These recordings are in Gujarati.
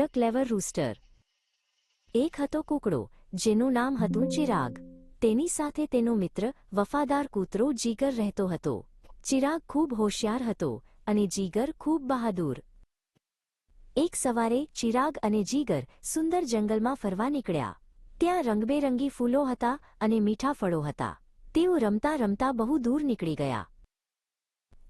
ધ ક્લેવર રૂસ્ટર. એક હતો કૂકડો, જેનું નામ હતું ચિરાગ. તેની સાથે તેનો મિત્ર, વફાદાર કૂતરો જીગર રહેતો હતો. ચિરાગ ખૂબ હોશિયાર હતો અને જીગર ખૂબ બહાદુર. એક સવારે ચિરાગ અને જીગર સુંદર જંગલમાં ફરવા નીકળ્યા. ત્યાં રંગબેરંગી ફૂલો હતા અને મીઠા ફળો હતા. તેઓ રમતા રમતા બહુ દૂર નીકળી ગયા.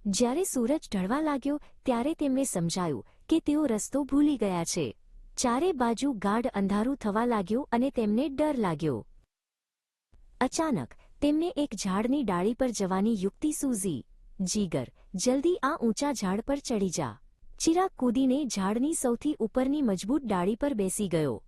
જ્યારે સૂરજ ઢળવા લાગ્યો, ત્યારે તેમને સમજાયું કે તેઓ રસ્તો ભૂલી ગયા છે. ચારે બાજુ ગાઢ અંધારું થવા લાગ્યું અને તેમને ડર લાગ્યો. અચાનક, તેમને એક ઝાડની ડાળી પર જવાની યુક્તિ સૂઝી. જીગર, જલ્દી આ ઊંચા ઝાડ પર ચડી જા. ચિરાગ કૂદીને ઝાડની સૌથી ઉપરની મજબૂત ડાળી પર બેસી ગયો.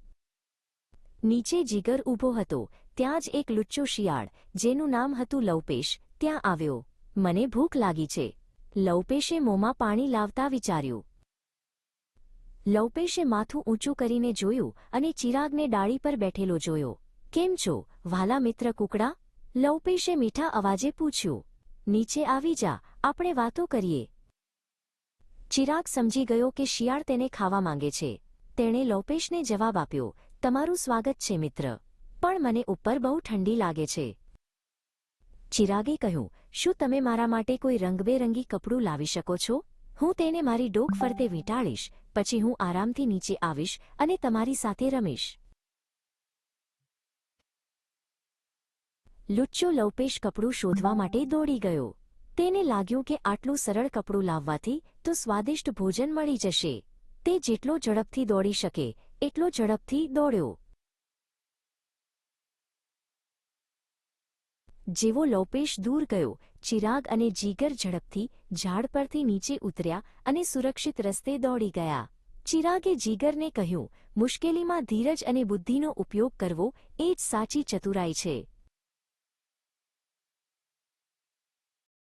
નીચે જીગર ઊભો હતો. ત્યાં જ એક લુચ્ચો શિયાળ, જેનું નામ હતું લવપેશ, ત્યાં આવ્યો. મને ભૂખ લાગી છે. લવપેશે મોંમાં પાણી લાવતા વિચાર્યું. લવપેશે માથું ઊંચું કરીને જોયું અને ચિરાગને ડાળી પર બેઠેલો જોયો. કેમ છો વાલા મિત્ર કુકડા? લવપેશે મીઠા અવાજે પૂછ્યું. નીચે આવી જા, આપણે વાતો કરીએ. ચિરાગ સમજી ગયો કે શિયાળ તેને ખાવા માંગે છે. તેણે લવપેશને જવાબ આપ્યો, તમારું સ્વાગત છે મિત્ર, પણ મને ઉપર બહુ ઠંડી લાગે છે. ચિરાગે કહ્યું, શું તમે મારા માટે કોઈ રંગબેરંગી કપડું લાવી શકો છો? હું તેને મારી ડોક ફરતે વીંટાળીશ, પછી હું આરામથી નીચે આવીશ અને તમારી સાથે રમીશ. લુચ્ચો લવપેશ કપડું શોધવા માટે દોડી ગયો. તેને લાગ્યું કે આટલું સરળ કપડું લાવવાથી તો સ્વાદિષ્ટ ભોજન મળી જશે. તે જેટલો ઝડપથી દોડી શકે, એટલો ઝડપથી દોડ્યો. જેવો લોપેશ દૂર ગયો, ચિરાગ અને જીગર ઝડપથી ઝાડ પરથી નીચે ઉતર્યા અને સુરક્ષિત રસ્તે દોડી ગયા. ચિરાગે જીગરને કહ્યું, મુશ્કેલીમાં ધીરજ અને બુદ્ધિનો ઉપયોગ કરવો એ જ સાચી ચતુરાઈ છે.